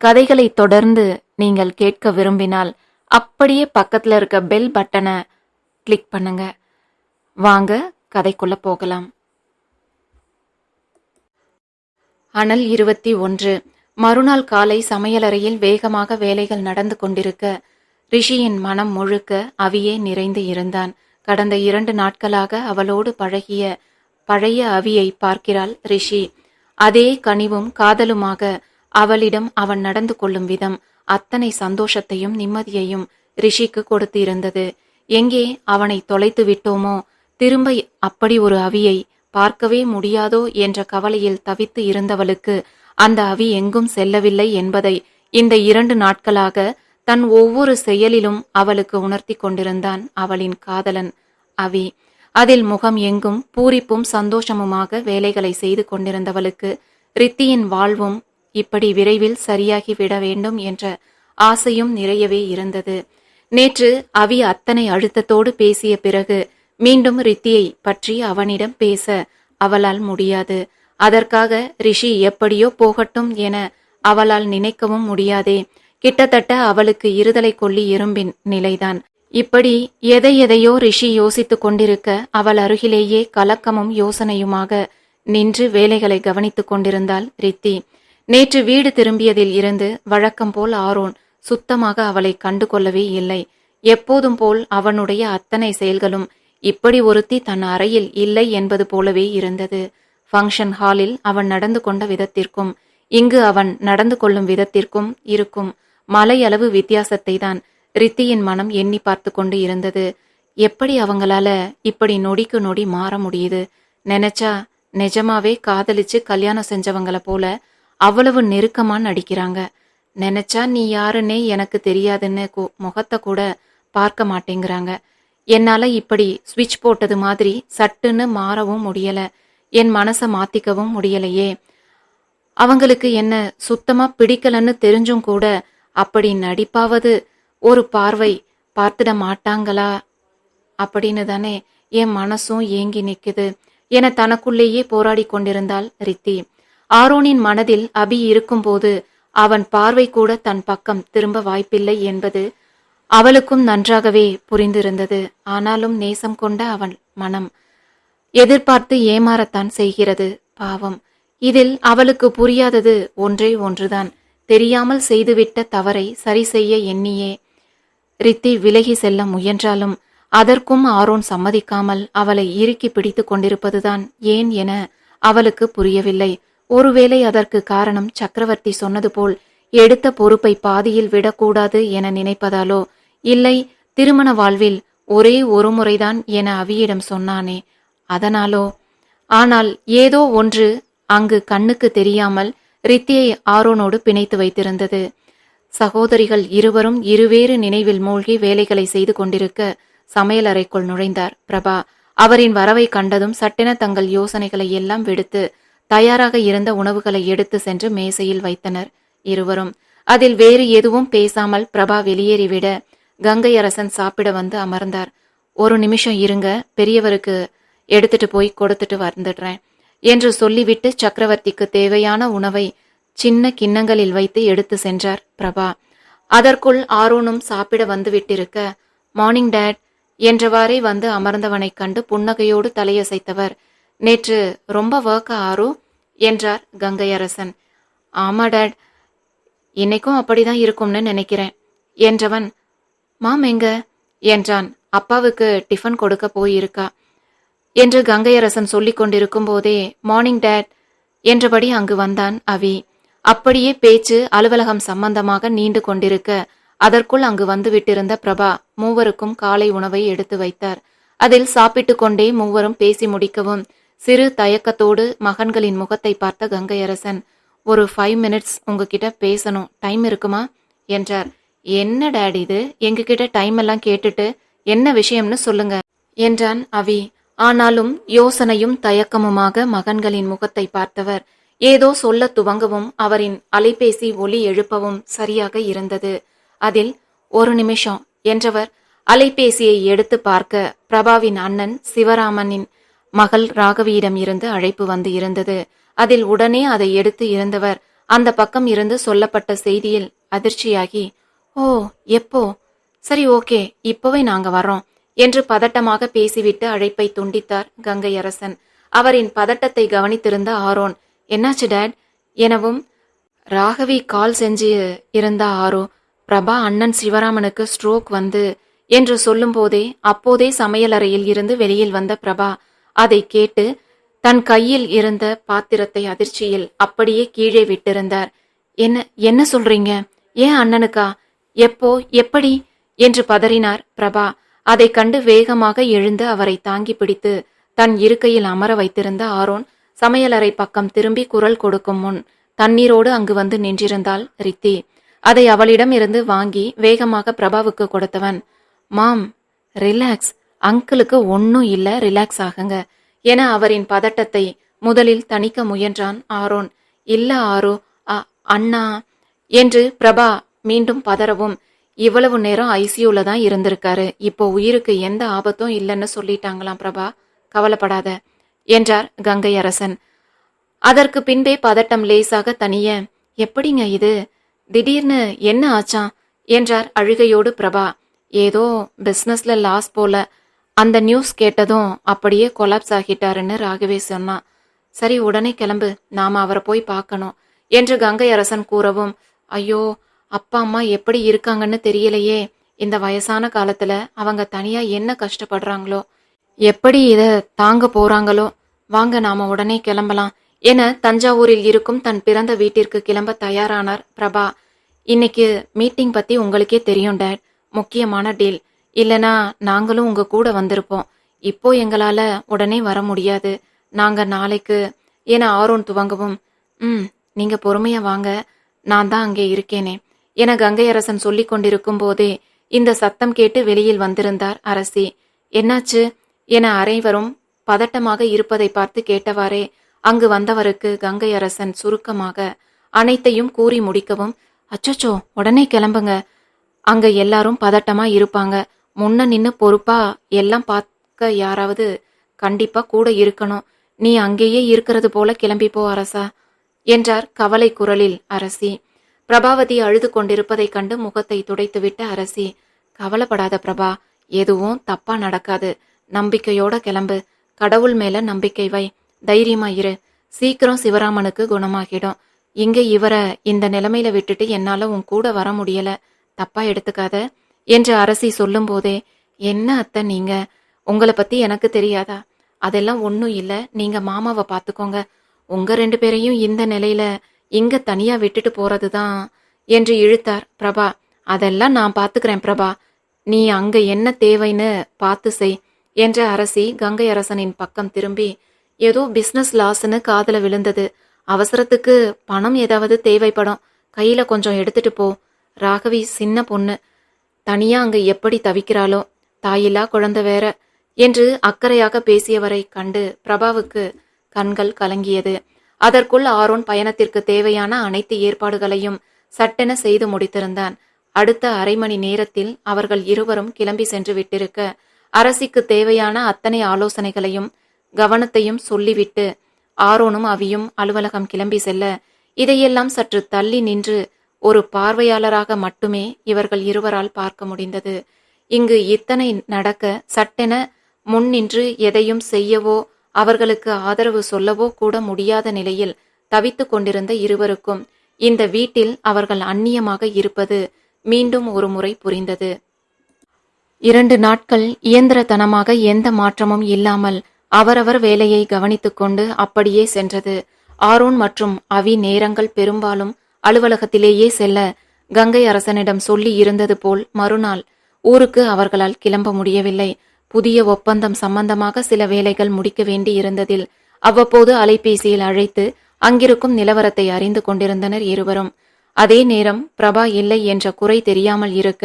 கதைகளை தொடர்ந்து நீங்கள் கேட்க விரும்பினால் அப்படியே பக்கத்துல இருக்க பெல் பட்டனை கிளிக் பண்ணுங்க. வாங்க கதைக்குள்ள போகலாம். அனல் இருபத்தி ஒன்று. மறுநாள் காலை சமையலறையில் வேகமாக வேலைகள் நடந்து கொண்டிருக்க ரிஷியின் மனம் முழுக்க அவியே நிறைந்து இருந்தான். கடந்த இரண்டு நாட்களாக அவளோடு பழகிய பழைய அவியை பார்க்கிறாள் ரிஷி. அதே கனிவும் காதலுமாக அவளிடம் அவன் நடந்து கொள்ளும் விதம் அத்தனை சந்தோஷத்தையும் நிம்மதியையும் ரிஷிக்கு கொடுத்து இருந்தது எங்கே அவனை தொலைத்து விட்டோமோ திரும்ப அப்படி ஒரு அவியை பார்க்கவே முடியாதோ என்ற கவலையில் தவித்து இருந்தவளுக்கு அந்த அவி எங்கும் செல்லவில்லை என்பதை இந்த இரண்டு நாட்களாக தன் ஒவ்வொரு செயலிலும் அவளுக்கு உணர்த்தி கொண்டிருந்தான் அவளின் காதலன் அவி. அதில் முகம் எங்கும் பூரிப்பும் சந்தோஷமுமாக வேலைகளை செய்து கொண்டிருந்தவளுக்கு ரித்தியின் வாழ்வும் இப்படி விரைவில் சரியாகி விட வேண்டும் என்ற ஆசையும் நிறையவே இருந்தது. நேற்று அவி அத்தனை அழுத்தத்தோடு பேசிய பிறகு மீண்டும் ரித்தியை பற்றி அவனிடம் பேச அவளால் முடியாது. அதற்காக ரிஷி எப்படியோ போகட்டும் என அவளால் நினைக்கவும் முடியாதே. கிட்டத்தட்ட அவளுக்கு இருதலை கொள்ளி இரும்பின் நிலைதான். இப்படி எதை எதையோ ரிஷி யோசித்துக் கொண்டிருக்க அவள் அருகிலேயே கலக்கமும் யோசனையுமாக நின்று வேலைகளை கவனித்துக் கொண்டிருந்தாள் ரித்தி. நேற்று வீடு திரும்பியதில் இருந்து வழக்கம் போல் ஆரோன் சுத்தமாக அவளை கண்டு கொள்ளவே இல்லை. எப்போதும் போல் அவனுடைய அத்தனை செயல்களும் இப்படி ஒருத்தி தன் அறையில் இல்லை என்பது போலவே இருந்தது. ஃபங்க்ஷன் ஹாலில் அவன் நடந்து கொண்ட விதத்திற்கும் இங்கு அவன் நடந்து கொள்ளும் விதத்திற்கும் இருக்கும் மலையளவு வித்தியாசத்தை தான் ரித்தியின் மனம் எண்ணி பார்த்து கொண்டு இருந்தது. எப்படி அவங்களால இப்படி நொடிக்கு நொடி மாற முடியுது? நினைச்சா நிஜமாவே காதலிச்சு கல்யாணம் செஞ்சவங்கள போல அவ்வளவு நெருக்கமா நடிக்கிறாங்க. நினைச்சா நீ யாருன்னே எனக்கு தெரியாதுன்னு முகத்தை கூட பார்க்க மாட்டேங்கிறாங்க. என்னால இப்படி ஸ்விட்ச் போட்டது மாதிரி சட்டுன்னு மாறவும் முடியல. என் மனசை மாத்திக்கவும் முடியலையே. அவங்களுக்கு என்ன சுத்தமா பிடிக்கலன்னு தெரிஞ்சும் கூட அப்படி நடிப்பாவது ஒரு பார்வை பார்த்துட மாட்டாங்களா? அப்படின்னு தானே என் மனசும் ஏங்கி நிற்குது என தனக்குள்ளேயே போராடி கொண்டிருந்தாள் ரித்தி. ஆரோனின் மனதில் அபி இருக்கும்போது அவன் பார்வை கூட தன் பக்கம் திரும்ப வாய்ப்பில்லை என்பது அவளுக்கும் நன்றாகவே புரிந்திருந்தது. ஆனாலும் நேசம் கொண்ட அவன் மனம் எதிர்பார்த்து ஏமாறத்தான் செய்கிறது. பாவம். இதில் அவளுக்கு புரியாதது ஒன்றே ஒன்றுதான். தெரியாமல் செய்துவிட்ட தவறை சரி செய்ய எண்ணியே ரித்தி விலகி செல்ல முயன்றாலும் அதற்கும் ஆரோன் சம்மதிக்காமல் அவளை இறுக்கி பிடித்து கொண்டிருப்பதுதான் ஏன் என அவளுக்கு புரியவில்லை. ஒருவேளை அதற்கு காரணம் சக்கரவர்த்தி சொன்னது போல் எடுத்த பொறுப்பை பாதியில் விடக்கூடாது என நினைப்பதாலோ? இல்லை திருமண வாழ்வில் ஒரே ஒரு முறைதான் என அவியிடம் சொன்னானே. அதனாலோ? ஆனால் ஏதோ ஒன்று அங்கு கண்ணுக்கு தெரியாமல் ரித்தியை ஆரோனோடு பிணைத்து வைத்திருந்தது. சகோதரிகள் இருவரும் இருவேறு நினைவில் மூழ்கி வேலைகளை செய்து கொண்டிருக்க சமையலறைக்குள் நுழைந்தார். பிரபா அவரின் வரவை கண்டதும் சட்டென தங்கள் யோசனைகளை எல்லாம் விடுத்து தயாராக இருந்த உணவுகளை எடுத்து சென்று மேசையில் வைத்தனர். இருவரும் அதில் வேறு எதுவும் பேசாமல் பிரபா வெளியேறிவிட கங்கை அரசன் சாப்பிட வந்து அமர்ந்தார். ஒரு நிமிஷம் இருங்க பெரியவருக்கு எடுத்துட்டு போய் கொடுத்துட்டு வந்துடுறேன் என்று சொல்லிவிட்டு சக்கரவர்த்திக்கு தேவையான உணவை சின்ன கிண்ணங்களில் வைத்து எடுத்து சென்றார் பிரபா. அதற்குள் ஆரோனும் சாப்பிட வந்து விட்டிருக்க மார்னிங் டேட் என்றவாறே வந்து அமர்ந்தவனைக் கண்டு புன்னகையோடு தலையசைத்தவர். நேற்று ரொம்ப ஒர்க்கா ஆரோ? என்றார் கங்கை அரசன் ஆமா டேட். இன்னைக்கும் அப்படிதான் இருக்கும்னு நினைக்கிறேன் என்றவன். மாம் எங்க? என்றான். அப்பாவுக்கு டிஃபன் கொடுக்க போயிருக்கா? என்று கங்கையரசன் சொல்லிக் கொண்டிருக்கும் போதே மார்னிங் டேட் என்றபடி அங்கு வந்தான் அவி. அப்படியே பேச்சு அலுவலகம் சம்பந்தமாக நீண்டு கொண்டிருக்க அதற்குள் அங்கு வந்து விட்டிருந்த பிரபா மூவருக்கும் காலை உணவை எடுத்து வைத்தார். அதில் சாப்பிட்டு கொண்டே மூவரும் பேசி முடிக்கவும் சிறு தயக்கத்தோடு மகன்களின் முகத்தை பார்த்த கங்கையரசன் ஒரு ஃபைவ் மினிட்ஸ் உங்ககிட்ட பேசணும். டைம் இருக்குமா? என்றார். என்ன டேடி இது? எங்ககிட்ட டைம் எல்லாம் கேட்டுட்டு என்ன விஷயம்னு சொல்லுங்க என்றான் அவி. ஆனாலும் யோசனையும் தயக்கமுமாக மகன்களின் முகத்தை பார்த்தவர். ஏதோ சொல்ல துவங்கவும் அவரின் அலைபேசி ஒலி எழுப்பவும் சரியாக இருந்தது. அதில் ஒரு நிமிஷம் என்றவர் அலைபேசியை எடுத்து பார்க்க பிரபாவின் அண்ணன் சிவராமனின் மகள் ராகவியிடம் இருந்து அழைப்பு வந்து இருந்தது. அதில் உடனே அதை எடுத்து இருந்தவர் அந்த பக்கம் இருந்து சொல்லப்பட்ட செய்தியில் அதிர்ச்சியாகி ஓ எப்போ? சரி ஓகே இப்போவே நாங்க வரோம் என்று பதட்டமாக பேசிவிட்டு அழைப்பை துண்டித்தார் கங்கை அரசன் அவரின் பதட்டத்தை கவனித்திருந்த ஆரோன் என்னாச்சு டேட்? எனவும் ராகவி கால் செஞ்சு இருந்த ஆரோ பிரபா அண்ணன் சிவராமனுக்கு ஸ்ட்ரோக் வந்து என்று சொல்லும்போதே அப்போதே சமையலறையில் இருந்து வெளியில் வந்த பிரபா அதை கேட்டு தன் கையில் இருந்த பாத்திரத்தை அதிர்ச்சியில் அப்படியே கீழே விட்டிருந்தார். என்ன என்ன சொல்றீங்க? ஏன் அண்ணனுக்கா? எப்போ எப்படி? என்று பதறினார் பிரபா. அதை கண்டு வேகமாக எழுந்து அவரை தாங்கி பிடித்து தன் இருக்கையில் அமர வைத்திருந்த ஆரோன் சமையலறை பக்கம் திரும்பி குரல் கொடுக்கும் முன் தண்ணீரோடு அங்கு வந்து நின்றிருந்தாள் ரித்தி. அதை அவளிடம் இருந்து வாங்கி வேகமாக பிரபாவுக்கு கொடுத்தவன் மாம் ரிலாக்ஸ். அங்கிளுக்கு ஒன்றும் இல்லை ரிலாக்ஸ் ஆகுங்க. என அவரின் பதட்டத்தை முதலில் தணிக்க முயன்றான் ஆரோன். இல்ல ஆரோ அ- அண்ணா என்று பிரபா மீண்டும் பதறவும் இவ்வளவு நேரம் ஐசியூல தான் இருந்திருக்காரு. இப்போ உயிருக்கு எந்த ஆபத்தும் இல்லைன்னு சொல்லிட்டாங்களாம் பிரபா. கவலைப்படாத என்றார் கங்கை அரசன். அதற்கு பின்பே பதட்டம் லேசாக தனிய எப்படிங்க இது? திடீர்னு என்ன ஆச்சான்? என்றார் அழுகையோடு பிரபா. ஏதோ பிஸ்னஸ்ல லாஸ் போல அந்த நியூஸ் கேட்டதும் அப்படியே கொலாப்ஸ் ஆகிட்டாருன்னு ராகவே சொன்னான் சரி உடனே கிளம்பு. நாம அவரை போய் பார்க்கணும். என்று கங்கை அரசன் கூறவும் ஐயோ அப்பா அம்மா எப்படி இருக்காங்கன்னு தெரியலையே. இந்த வயசான காலத்துல அவங்க தனியா என்ன கஷ்டப்படுறாங்களோ? எப்படி இதை தாங்க போறாங்களோ? வாங்க நாம உடனே கிளம்பலாம். என தஞ்சாவூரில் இருக்கும் தன் பிறந்த வீட்டிற்கு கிளம்ப தயாரானார் பிரபா. இன்னைக்கு மீட்டிங் பத்தி உங்களுக்கே தெரியும் டேட். முக்கியமான டீல் இல்லனா நாங்களும் உங்க கூட வந்திருப்போம். இப்போ எங்களால உடனே வர முடியாது. நாங்க நாளைக்கு என ஆரோன் துவங்கவும் ம் நீங்க பொறுமையா வாங்க. நான் தான் அங்கே இருக்கேனே. என கங்கை அரசன் சொல்லிக் கொண்டிருக்கும் போதே இந்த சத்தம் கேட்டு வெளியில் வந்திருந்தார் அரசி. என்னாச்சு? என அனைவரும் பதட்டமாக இருப்பதை பார்த்து கேட்டவாறே அங்கு வந்தவருக்கு கங்கை அரசன் சுருக்கமாக அனைத்தையும் கூறி முடிக்கவும் அச்சச்சோ உடனே கிளம்புங்க. அங்க எல்லாரும் பதட்டமா இருப்பாங்க. முன்ன நின்று பொறுப்பா எல்லாம் பார்க்க யாராவது கண்டிப்பா கூட இருக்கணும். நீ அங்கேயே இருக்கிறது போல கிளம்பி போ அரசா என்றார் கவலை குரலில் அரசி. பிரபாவதி அழுது கொண்டிருப்பதைக் கண்டு முகத்தை துடைத்துவிட்ட அரசி கவலைப்படாத பிரபா எதுவும் தப்பா நடக்காது. நம்பிக்கையோட கிளம்பு. கடவுள் மேல நம்பிக்கை வை. தைரியமா இரு. சீக்கிரம் சிவராமனுக்கு குணமாகிடும். இங்க இவரை இந்த நிலைமையில விட்டுட்டு என்னால உன் கூட வர முடியல. தப்பா எடுத்துக்காத. என்று அரசி சொல்லும்போதே என்ன அத்தை நீங்க? உங்களை பத்தி எனக்கு தெரியாதா? அதெல்லாம் ஒன்றும் இல்லை. நீங்க மாமாவை பார்த்துக்கோங்க உங்க ரெண்டு பேரையும் இந்த நிலையில இங்க தனியா விட்டுட்டு போறதுதான் என்று இழுத்தார் பிரபா. அதெல்லாம் நான் பார்த்துக்கிறேன் பிரபா. நீ அங்க என்ன தேவைன்னு பார்த்து செய் என்ற அரசி கங்கை அரசனின் பக்கம் திரும்பி ஏதோ பிஸ்னஸ் லாஸ்னு காதல விழுந்தது. அவசரத்துக்கு பணம் ஏதாவது தேவைப்படும். கையில கொஞ்சம் எடுத்துட்டு போ. ராகவி சின்ன பொண்ணு. தனியா அங்க எப்படி தவிக்கிறாளோ தாயில்லா குழந்தை வேற என்று அக்கறையாக பேசியவரை கண்டு பிரபாவுக்கு கண்கள் கலங்கியது. அதற்குள் ஆரோன் பயணத்திற்கு தேவையான அனைத்து ஏற்பாடுகளையும் சட்டென செய்து முடித்திருந்தான். அடுத்த அரை மணி நேரத்தில் அவர்கள் இருவரும் கிளம்பி சென்று விட்டிருக்க அரசிக்கு தேவையான அத்தனை ஆலோசனைகளையும் கவனத்தையும் சொல்லிவிட்டு ஆரோனும் அவியும் அலுவலகம் கிளம்பி செல்ல இதையெல்லாம் சற்று தள்ளி நின்று ஒரு பார்வையாளராக மட்டுமே இவர்கள் இருவரால் பார்க்க முடிந்தது. இங்கு இத்தனை நடக்க சட்டென முன் நின்று எதையும் செய்யவோ அவர்களுக்கு ஆதரவு சொல்லவோ கூட முடியாத நிலையில் தவித்து கொண்டிருந்த இருவருக்கும் இந்த வீட்டில் அவர்கள் அந்நியமாக இருப்பது மீண்டும் ஒரு முறை புரிந்தது. இரண்டு நாட்கள் இயந்திரத்தனமாக எந்த மாற்றமும் இல்லாமல் அவரவர் வேலையை கவனித்துக்கொண்டு அப்படியே சென்றது. ஆரோன் மற்றும் அவி நேரங்கள் பெரும்பாலும் அலுவலகத்திலேயே செல்ல கங்கை அரசனிடம் சொல்லி இருந்தது போல் மறுநாள் ஊருக்கு அவர்களால் கிளம்ப முடியவில்லை. புதிய ஒப்பந்தம் சம்பந்தமாக சில வேலைகள் முடிக்க வேண்டி இருந்ததில் அவ்வப்போது அலைபேசியில் அழைத்து அங்கிருக்கும் நிலவரத்தை அறிந்து கொண்டிருந்தனர் இருவரும். அதே நேரம் பிரபா இல்லை என்ற குறை தெரியாமல் இருக்க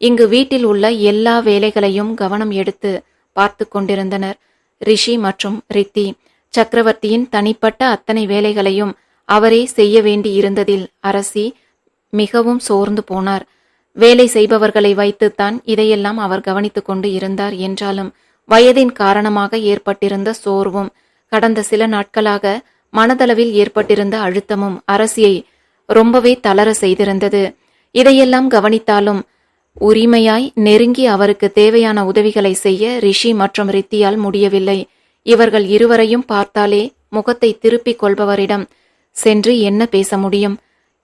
இங்கு வீட்டில் உள்ள எல்லா வேலைகளையும் கவனம் எடுத்து பார்த்து கொண்டிருந்தனர். ரிஷி மற்றும் ரித்தி சக்கரவர்த்தியின் தனிப்பட்ட அத்தனை வேலைகளையும் அவரே செய்ய வேண்டி இருந்ததில் அரசி மிகவும் சோர்ந்து போனார். வேலை செய்பவர்களை வைத்துத்தான் இதையெல்லாம் அவர் கவனித்துக் கொண்டு இருந்தார் என்றாலும் வயதின் காரணமாக ஏற்பட்டிருந்த சோர்வும் கடந்த சில நாட்களாக மனதளவில் ஏற்பட்டிருந்த அழுத்தமும் அரசியை ரொம்பவே தளர செய்திருந்தது. இதையெல்லாம் கவனித்தாலும் உரிமையாய் நெருங்கி அவருக்கு தேவையான உதவிகளை செய்ய ரிஷி மற்றும் ரித்தியால் முடியவில்லை. இவர்கள் இருவரையும் பார்த்தாலே முகத்தை திருப்பிக் கொள்பவரிடம் சென்று என்ன பேச முடியும்?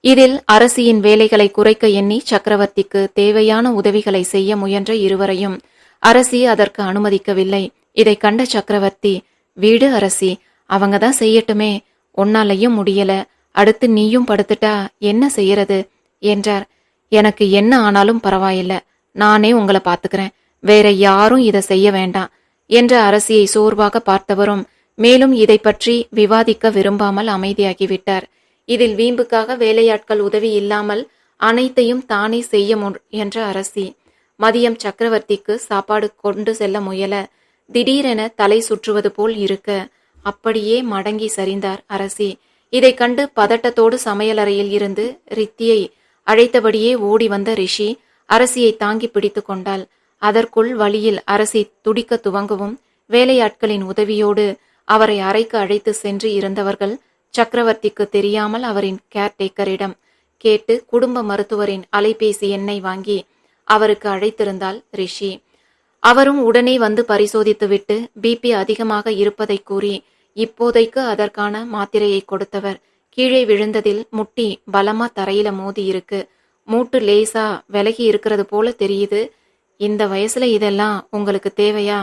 இதில் அரசியின் வேலைகளை குறைக்க எண்ணி சக்கரவர்த்திக்கு தேவையான உதவிகளை செய்ய முயன்ற இருவரையும் அரசி அதற்கு அனுமதிக்கவில்லை. இதை கண்ட சக்கரவர்த்தி வீடு அரசி அவங்க தான் செய்யட்டுமே. உன்னாலையும் முடியல. அடுத்து நீயும் படுத்துட்டா என்ன செய்யறது? என்றார். எனக்கு என்ன ஆனாலும் பரவாயில்ல. நானே உங்களை பாத்துக்கிறேன் வேற யாரும் இதை செய்ய வேண்டாம் என்ற அரசியை சோர்வாக பார்த்தவரும் மேலும் இதை பற்றி விவாதிக்க விரும்பாமல் அமைதியாகிவிட்டார். இதில் வீம்புக்காக வேலையாட்கள் உதவி இல்லாமல் அனைத்தையும் தானே செய்ய என்ற அரசி. மதியம் சக்கரவர்த்திக்கு சாப்பாடு கொண்டு செல்ல முயல திடீரென தலை சுற்றுவது போல் இருக்க அப்படியே மடங்கி சரிந்தார் அரசி. இதை கண்டு பதட்டத்தோடு சமையலறையில் இருந்து ரித்தியை அழைத்தபடியே ஓடி வந்த ரிஷி அரசியை தாங்கி பிடித்து கொண்டாள். அதற்குள் வழியில் அரசி துடிக்க துவங்கவும் வேலையாட்களின் உதவியோடு அவரை அறைக்கு அழைத்து சென்று இருந்தவர்கள் சக்கரவர்த்திக்கு தெரியாமல் அவரின் கேர்டேக்கரிடம் கேட்டு குடும்ப மருத்துவரின் அலைபேசி எண்ணை வாங்கி அவருக்கு அழைத்திருந்தாள் ரிஷி. அவரும் உடனே வந்து பரிசோதித்துவிட்டு பிபி அதிகமாக இருப்பதை கூறி இப்போதைக்கு அதற்கான மாத்திரையை கொடுத்தவர். கீழே விழுந்ததில் முட்டி பலமா தரையில மோதி இருக்கு. மூட்டு லேசா விலகி இருக்கிறது போல தெரியுது. இந்த வயசுல இதெல்லாம் உங்களுக்கு தேவையா?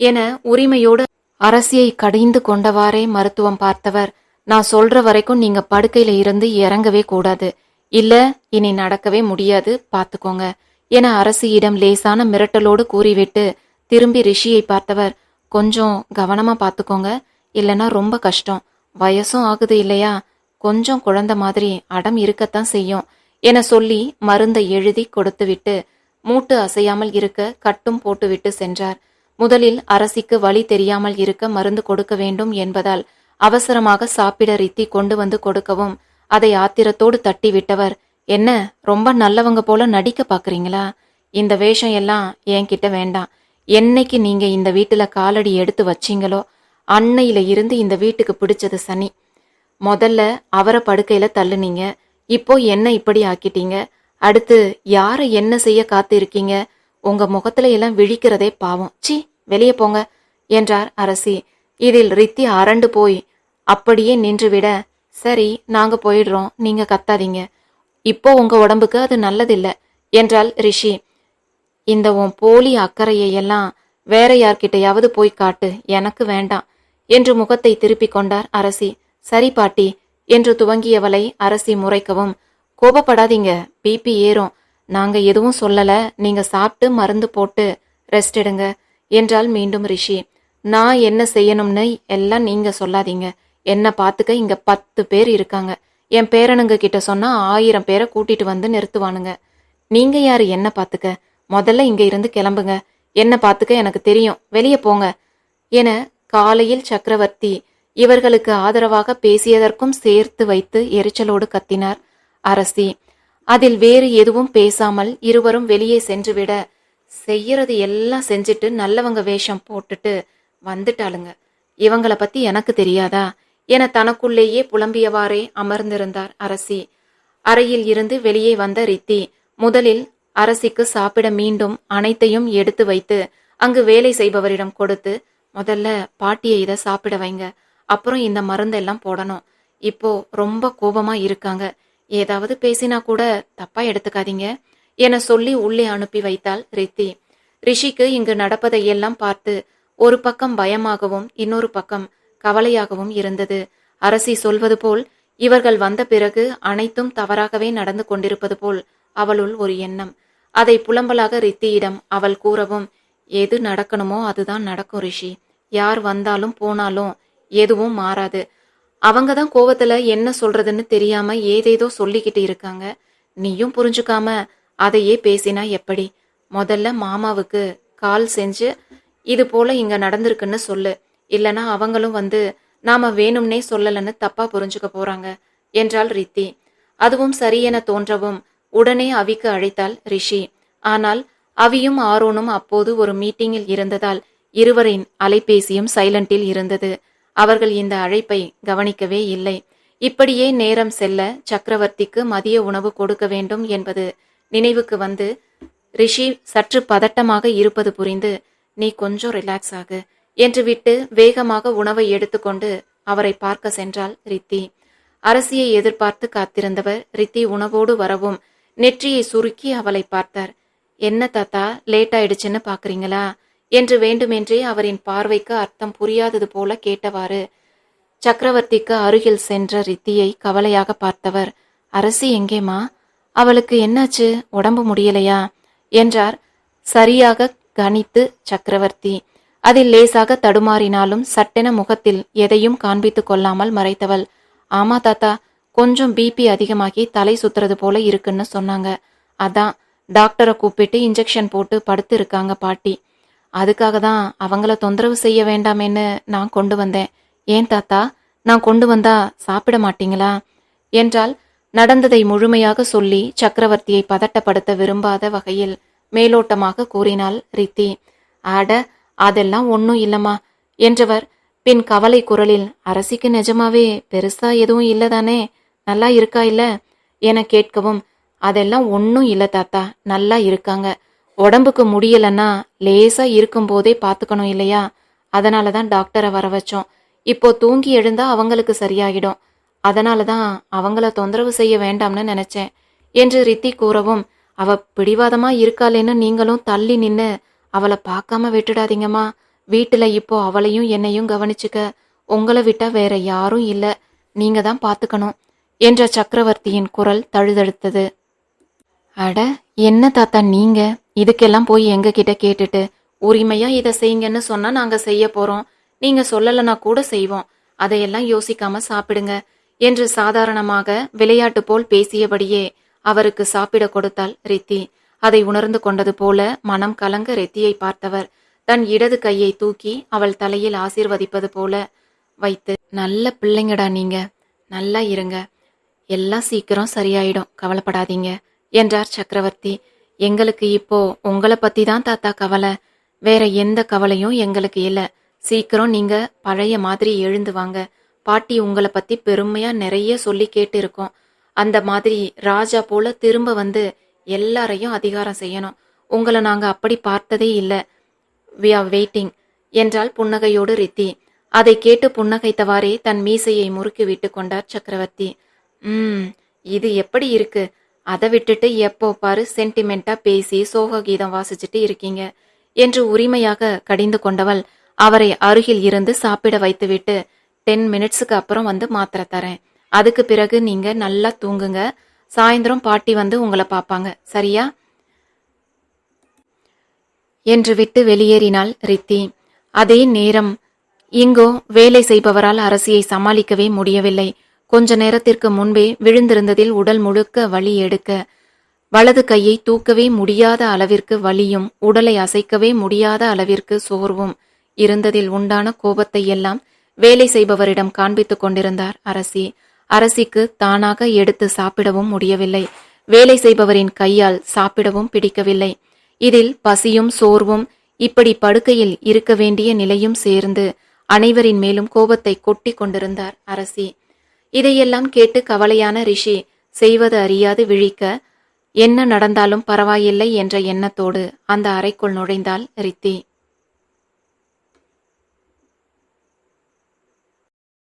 என உரிமையோடு அரசியை கடிந்து கொண்டவாறே மருத்துவம் பார்த்தவர் நான் சொல்ற வரைக்கும் நீங்க படுக்கையில இருந்து இறங்கவே கூடாது. இல்ல இனி நடக்கவே முடியாது பாத்துக்கோங்க. என அரசியிடம் லேசான மிரட்டலோடு கூறிவிட்டு திரும்பி ரிஷியை பார்த்தவர் கொஞ்சம் கவனமா பாத்துக்கோங்க இல்லனா ரொம்ப கஷ்டம். வயசும் ஆகுது இல்லையா? கொஞ்சம் குழந்தை மாதிரி அடம் இருக்கத்தான் செய்யும் என சொல்லி மருந்தை எழுதி கொடுத்துவிட்டு மூட்டு அசையாமல் இருக்க கட்டும் போட்டுவிட்டு சென்றார். முதலில் அரசிக்கு வழி தெரியாமல் இருக்க மருந்து கொடுக்க வேண்டும் என்பதால் அவசரமாக சாப்பிட ரித்தி கொண்டு வந்து கொடுக்கவும் அதை ஆத்திரத்தோடு தட்டி விட்டவர் என்ன ரொம்ப நல்லவங்க போல நடிக்க பாக்குறீங்களா இந்த வேஷம் எல்லாம் என்கிட்ட வேண்டாம். என்னைக்கு நீங்க இந்த வீட்டுல காலடி எடுத்து வச்சீங்களோ அன்னையில இருந்து இந்த வீட்டுக்கு பிடிச்சது சனி. முதல்ல அவரை படுக்கையில தள்ளுனீங்க. இப்போ என்ன இப்படி ஆக்கிட்டீங்க? அடுத்து யாரை என்ன செய்ய காத்து இருக்கீங்க உங்க முகத்துல எல்லாம் விழிக்கிறதே பாவம். சி வெளியே போங்க என்றார் அரசி. இதில் ரித்தி அரண்டு போய் அப்படியே நின்றுவிட சரி நாங்க போயிடுறோம் நீங்க கத்தாதீங்க. இப்போ உங்க உடம்புக்கு அது நல்லதில்ல என்றாள் ரிஷி. இந்த உன் போலி அக்கறையை எல்லாம் வேற யார்கிட்டயாவது போய் காட்டு எனக்கு வேண்டாம் என்று முகத்தை திருப்பிக் கொண்டார் அரசி. சரி பாட்டி என்று துவங்கியவளை அரசி முறைக்கவும் கோபப்படாதீங்க பிபி ஏறும் நாங்க எதுவும் சொல்லல நீங்க சாப்பிட்டு மருந்து போட்டு ரெஸ்ட் எடுங்க என்றால் மீண்டும் ரிஷி. நான் என்ன செய்யணும்னு எல்லாம் நீங்க சொல்லாதீங்க. என்ன பார்த்துக்க இங்க பத்து பேர் இருக்காங்க. என் பேரனுங்க கிட்ட சொன்னா ஆயிரம் பேரை கூட்டிட்டு வந்து நிறுத்துவானுங்க. நீங்க யாரு? என்ன பார்த்துக்க? முதல்ல இங்க இருந்து கிளம்புங்க. என்ன பார்த்துக்க எனக்கு தெரியும். வெளியே போங்க. என காலையில் சக்கரவர்த்தி இவர்களுக்கு ஆதரவாக பேசியதற்கும் சேர்த்து வைத்து எரிச்சலோடு கத்தினார் அரசி. அதில் வேறு எதுவும் பேசாமல் இருவரும் வெளியே சென்றுவிட செய்யறது எல்லாம் செஞ்சுட்டு நல்லவங்க வேஷம் போட்டுட்டு வந்துட்டாளுங்க. இவங்கள பத்தி எனக்கு தெரியாதா? என தனக்குள்ளேயே புலம்பியவாறே அமர்ந்திருந்தார் அரசி. அறையில் இருந்து வெளியே வந்த ரித்தி முதலில் அரசிக்கு சாப்பிட மீண்டும் அனைத்தையும் எடுத்து வைத்து அங்கு வேலை செய்பவரிடம் கொடுத்து முதல்ல பாட்டியை இதை சாப்பிட வைங்க. அப்புறம் இந்த மருந்தெல்லாம் போடணும். இப்போ ரொம்ப கோபமா இருக்காங்க. ஏதாவது பேசினா கூட தப்பா எடுத்துக்காதீங்க. என சொல்லி உள்ளே அனுப்பி வைத்தாள் ரித்தி. ரிஷிக்கு இங்கு நடப்பதை எல்லாம் பார்த்து ஒரு பக்கம் பயமாகவும் இன்னொரு பக்கம் கவலையாகவும் இருந்தது. அரசி சொல்வது போல் இவர்கள் வந்த பிறகு அனைத்தும் தவறாகவே நடந்து கொண்டிருப்பது போல் அவளுள் ஒரு எண்ணம். அதை புலம்பலாக ரித்தியிடம் அவள் கூறவும் எது நடக்கணுமோ அதுதான் நடக்கும் ரிஷி. யார் வந்தாலும் போனாலும் எதுவும் மாறாது. அவங்க தான் கோவத்துல என்ன சொல்றதுன்னு தெரியாம ஏதேதோ சொல்லிக்கிட்டு இருக்காங்க. நீயும் புரிஞ்சுக்காம அதையே பேசினா எப்படி? முதல்ல மாமாவுக்கு கால் செஞ்சு இது போல இங்க நடந்திருக்குன்னு சொல்லு. இல்லனா அவங்களும் வந்து நாம வேணும்னே சொல்லலன்னு தப்பா புரிஞ்சுக்க போறாங்க என்றாள் ரித்தி. அதுவும் சரியென தோன்றவும் உடனே அவிக்கு அழைத்தாள் ரிஷி. ஆனால் அவியும் ஆரோனும் அப்போது ஒரு மீட்டிங்கில் இருந்ததால் இருவரின் அலைபேசியும் சைலண்டில் இருந்தது. அவர்கள் இந்த அழைப்பை கவனிக்கவே இல்லை. இப்படியே நேரம் செல்ல சக்கரவர்த்திக்கு மதிய உணவு கொடுக்க வேண்டும் என்பது நினைவுக்கு வந்து ரிஷி சற்று பதட்டமாக இருப்பது புரிந்து நீ கொஞ்சம் ரிலாக்ஸ் ஆகு என்று விட்டு வேகமாக உணவை எடுத்துக்கொண்டு அவரை பார்க்க சென்றாள் ரித்தி. அரசியை எதிர்பார்த்து காத்திருந்தவர் ரித்தி உணவோடு வரவும் நெற்றியை சுருக்கி அவளை பார்த்தார். என்ன தாத்தா லேட் ஆயிடுச்சுன்னு பாக்குறீங்களா? என்று வேண்டுமென்றே அவரின் பார்வைக்கு அர்த்தம் புரியாதது போல கேட்டவாறு சக்கரவர்த்திக்கு அருகில் சென்ற ரித்தியை கவலையாக பார்த்தவர் அரசி எங்கேமா அவளுக்கு என்னாச்சு? உடம்பு முடியலையா? என்றார். சரியாக கணித்து சக்கரவர்த்தி. அதில் லேசாக தடுமாறினாலும் சட்டென முகத்தில் எதையும் காண்பித்துக் கொள்ளாமல் மறைத்தவள். ஆமா தாத்தா கொஞ்சம் பிபி அதிகமாகி தலை சுத்துறது போல இருக்குன்னு சொன்னாங்க. அதான் டாக்டரை கூப்பிட்டு இன்ஜெக்ஷன் போட்டு படுத்து இருக்காங்க பாட்டி. அதுக்காக தான் அவங்கள தொந்தரவு செய்ய வேண்டாமேன்னு நான் கொண்டு வந்தேன். ஏன் தாத்தா நான் கொண்டு வந்தா சாப்பிட மாட்டீங்களா? என்றால் நடந்ததை முழுமையாக சொல்லி சக்கரவர்த்தியை பதட்டப்படுத்த விரும்பாத வகையில் மேலோட்டமாக கூறினாள் ரித்தி. அட அதெல்லாம் ஒன்றும் இல்லம்மா என்றவர். பின் கவலை குரலில் அரசிக்கு நிஜமாவே பெருசா எதுவும் இல்லதானே நல்லா இருக்கா இல்ல? என கேட்கவும் அதெல்லாம் ஒன்றும் இல்ல தாத்தா நல்லா இருக்காங்க. உடம்புக்கு முடியலன்னா லேசா இருக்கும்போதே பார்த்துக்கணும் இல்லையா? அதனால தான் டாக்டரை வர வச்சோம். இப்போ தூங்கி எழுந்தா அவங்களுக்கு சரியாகிடும் அதனால தான் அவங்கள தொந்தரவு செய்ய வேண்டாம்னு நினைச்சேன் என்று ரித்தி கூறவும் அவ பிடிவாதமா இருக்காளேன்னு நீங்களும் தள்ளி நின்னு அவளை பார்க்காம விட்டுடாதீங்கம்மா. வீட்டுல இப்போ அவளையும் என்னையும் கவனிச்சுக்க. உங்களை விட்டா வேற யாரும் இல்ல. நீங்க தான் பாத்துக்கணும். என்ற சக்கரவர்த்தியின் குரல் தழுதழுத்தது. அட என்ன தாத்தா நீங்க? இதுக்கெல்லாம் போய் எங்க கிட்ட கேட்டுட்டு உரிமையா இதை செய்யுங்கன்னு சொன்னா நாங்க செய்ய போறோம். நீங்க சொல்லலைன்னா கூட செய்வோம். அதையெல்லாம் யோசிக்காம சாப்பிடுங்க. என்று சாதாரணமாக விளையாட்டு போல் பேசியபடியே அவருக்கு சாப்பிட கொடுத்தாள் ரித்தி. அதை உணர்ந்து கொண்டது போல மனம் கலங்க ரெத்தியை பார்த்தவர் தன் இடது கையை தூக்கி அவள் தலையில் ஆசீர்வதிப்பது போல வைத்து நல்ல பிள்ளைங்கடா நீங்க. நல்லா இருங்க. எல்லாம் சீக்கிரம் சரியாயிடும். கவலைப்படாதீங்க என்றார் சக்கரவர்த்தி. எங்களுக்கு இப்போ உங்களை பத்தி தான் தாத்தா கவலை. வேற எந்த கவலையும் எங்களுக்கு இல்லை. சீக்கிரம் நீங்க பழைய மாதிரி எழுந்து வாங்க. பாட்டி உங்களை பத்தி பெருமையா நிறைய சொல்லி கேட்டு இருக்கோம் அந்த மாதிரி ராஜா போல திரும்ப வந்து எல்லாரையும் அதிகாரம் செய்யணும். உங்களை நாங்க அப்படி பார்த்ததே இல்லை. வி ஆர் வெயிட்டிங் என்றால் புன்னகையோடு ரித்தி. அதை கேட்டு புன்னகைத்தவாறே தன் மீசையை முறுக்கி விட்டு கொண்டார் சக்கரவர்த்தி. ம் இது எப்படி இருக்கு? அதை விட்டுட்டு எப்போ பாரு சென்டிமெண்டா பேசி சோக கீதம் வாசிச்சுட்டு இருக்கீங்க என்று உரிமையாக கடிந்து கொண்டவள் அவரை அருகில் இருந்து சாப்பிட வைத்துவிட்டு டென் மினிட்ஸுக்கு அப்புறம் வந்து மாத்திரை தரேன். அதுக்கு பிறகு நீங்கள் நல்லா தூங்குங்க. சாயந்தரம் பாட்டி வந்து உங்களை பார்ப்பாங்க. சரியா? என்று விட்டு வெளியேறினாள் ரித்தி. அதே நேரம் இங்கோ வேலை செய்பவரால் அரசியை சமாளிக்கவே முடியவில்லை. கொஞ்ச நேரத்திற்கு முன்பே விழுந்திருந்ததில் உடல் முழுக்க வலி எடுக்க வலது கையை தூக்கவே முடியாத அளவிற்கு வலியும் உடலை அசைக்கவே முடியாத அளவிற்கு சோர்வும் இருந்ததில் உண்டான கோபத்தை எல்லாம் வேலை செய்பவரிடம் காண்பித்துக் கொண்டிருந்தார் அரசி. அரசிக்கு தானாக எடுத்து சாப்பிடவும் முடியவில்லை. வேலை செய்பவரின் கையால் சாப்பிடவும் பிடிக்கவில்லை. இதில் பசியும் சோர்வும் இப்படி படுக்கையில் இருக்க வேண்டிய நிலையும் சேர்ந்து அனைவரின் மேலும் கோபத்தை கொட்டி கொண்டிருந்தார் அரசி. இதையெல்லாம் கேட்டு கவலையான ரிஷி செய்வது அறியாது விழிக்க என்ன நடந்தாலும் பரவாயில்லை என்ற எண்ணத்தோடு அந்த அறைக்குள் நுழைந்தாள் ரித்தி.